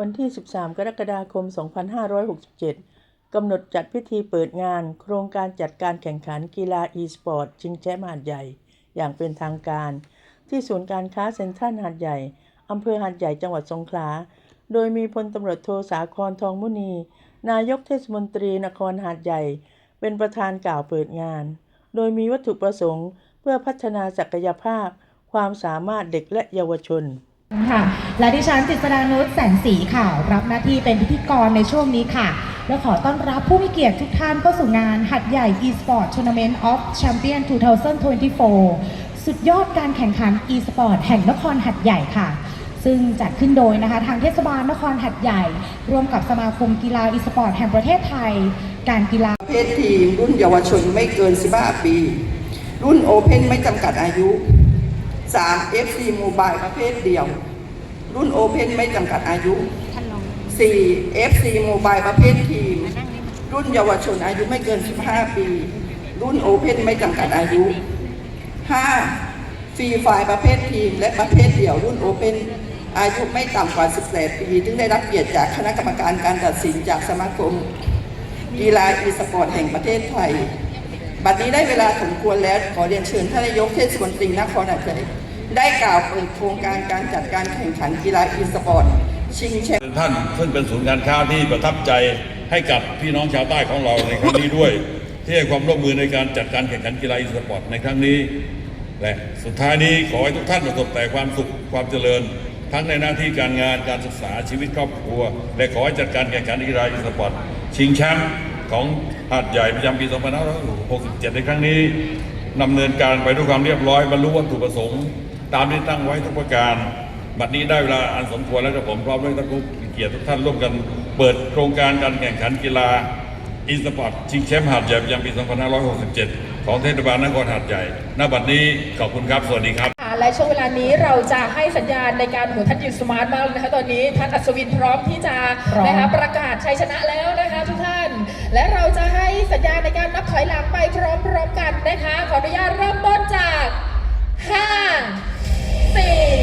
วันที่ 13 กรกฎาคม 2567 กำหนดจัดพิธีเปิดงาน โครงการจัดการแข่งขันกีฬา e-sport ชิงแชมป์หาดใหญ่ อย่างเป็นทางการ ที่ศูนย์การค้าเซ็นทรัลหาดใหญ่ อำเภอหาดใหญ่จังหวัดสงขลา โดยมีพลตำรวจโทสาครทองมุนี นายกเทศมนตรีนครหาดใหญ่ เป็นประธานกล่าวเปิดงาน โดยมีวัตถุประสงค์ เพื่อพัฒนาศักยภาพ ความสามารถเด็กและเยาวชน ค่ะและดิฉันจิตรดานุชแสนศรีค่ะ รับหน้าที่เป็นพิธีกรในช่วงนี้ค่ะ และขอต้อนรับผู้มีเกียรติทุกท่านเข้าสู่งานหัดใหญ่ e-sport Tournament of Champion 2024 สุดยอดการแข่งขัน e-sport แห่งนครหัดใหญ่ค่ะ ซึ่งจัดขึ้นโดยนะคะ ทางเทศบาลนครหัดใหญ่ ร่วมกับสมาคมกีฬา e-sport แห่งประเทศไทย การกีฬาประเภททีมรุ่นเยาวชนไม่เกิน 15 ปี รุ่นโอเพนไม่จำกัดอายุ 3. FC Mobile ประเภทเดียว รุ่นโอเพนไม่จำกัดอายุ 4. FC Mobile ประเภททีม รุ่นเยาวชนอายุไม่เกิน 15 ปี รุ่นโอเพนไม่จำกัดอายุ 5. ฟรีไฟล์ประเภททีม และประเภทเดี่ยวรุ่นโอเพนอายุไม่ต่ำกว่า 18 ปีซึ่งได้รับเกียรติจากคณะกรรมการการตัดสินจากสมาคมกีฬาอีสปอร์ตแห่งประเทศไทย บัดนี้ได้เวลาสมควรแล้วขอเรียนเชิญท่านนายกเทศมนตรีนครหัดใหญ่ ได้กล่าวเปิดโครงการการจัดการแข่งขันกีฬาอีสปอร์ตชิงแชมป์ท่านซึ่งเป็นศูนย์การค้าที่ประทับใจให้กับพี่น้องชาวใต้ของเราในครั้งนี้ด้วย ที่ให้ความร่วมมือในการจัดการแข่งขันกีฬาอีสปอร์ตในครั้งนี้ และสุดท้ายนี้ขอให้ทุกท่านประสบแต่ความสุขความเจริญ ทั้งในหน้าที่การงานการศึกษาชีวิตครอบครัว และขอให้จัดการแข่งขันกีฬาอีสปอร์ตชิงแชมป์ของหาดใหญ่ประจำปี 2567 ในครั้งนี้ดำเนินการไปด้วยความเรียบร้อยบรรลุวัตถุประสงค์ ตามที่ตั้งไว้ทุกประการ บัดนี้ได้เวลาอันสมควรแล้วกับผมพร้อมด้วยท่านผู้มีเกียรติทุกท่านร่วมกันเปิดโครงการการแข่งขันกีฬาอีสปอร์ตชิงแชมป์หาดใหญ่ประจำปี 2567 ของเทศบาลนครหาดใหญ่ณบัดนี้ขอบคุณครับ สวัสดีครับค่ะและช่วงเวลานี้เราจะให้สัญญาณในการโหท่านยืนสมาร์ทมากเลยนะคะตอนนี้ท่านอัศวินพร้อมที่จะพร้อมนะคะประกาศชัยชนะแล้วนะคะทุกท่าน และเราจะให้สัญญาณในการนับถอยหลังไปพร้อมๆกันนะคะ ขออนุญาตเริ่มต้นจาก5 4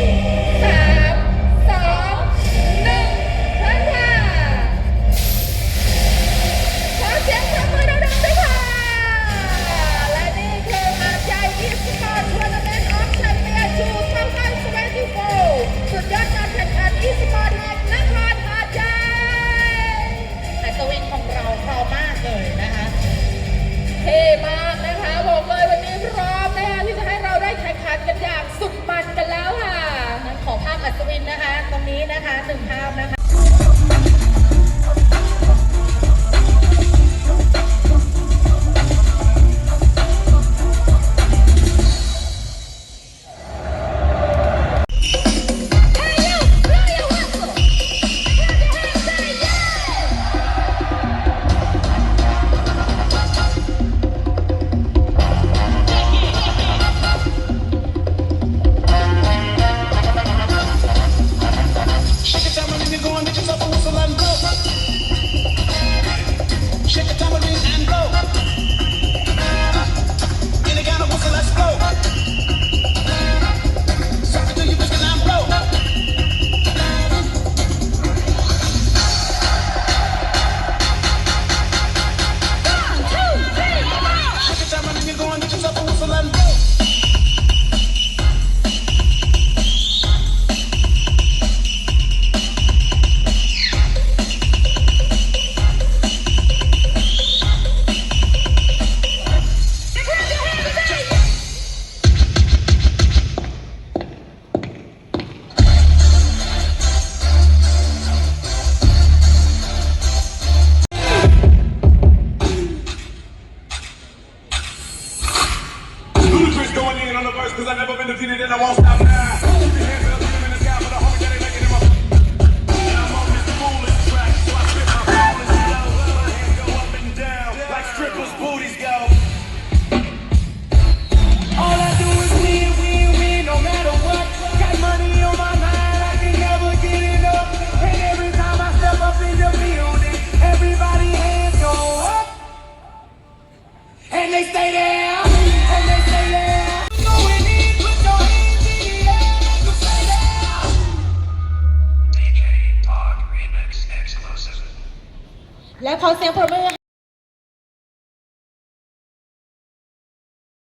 นนะคะ ตรงนี้นะคะหนึ่งภาพนะคะ และขอเสียงปรบมือ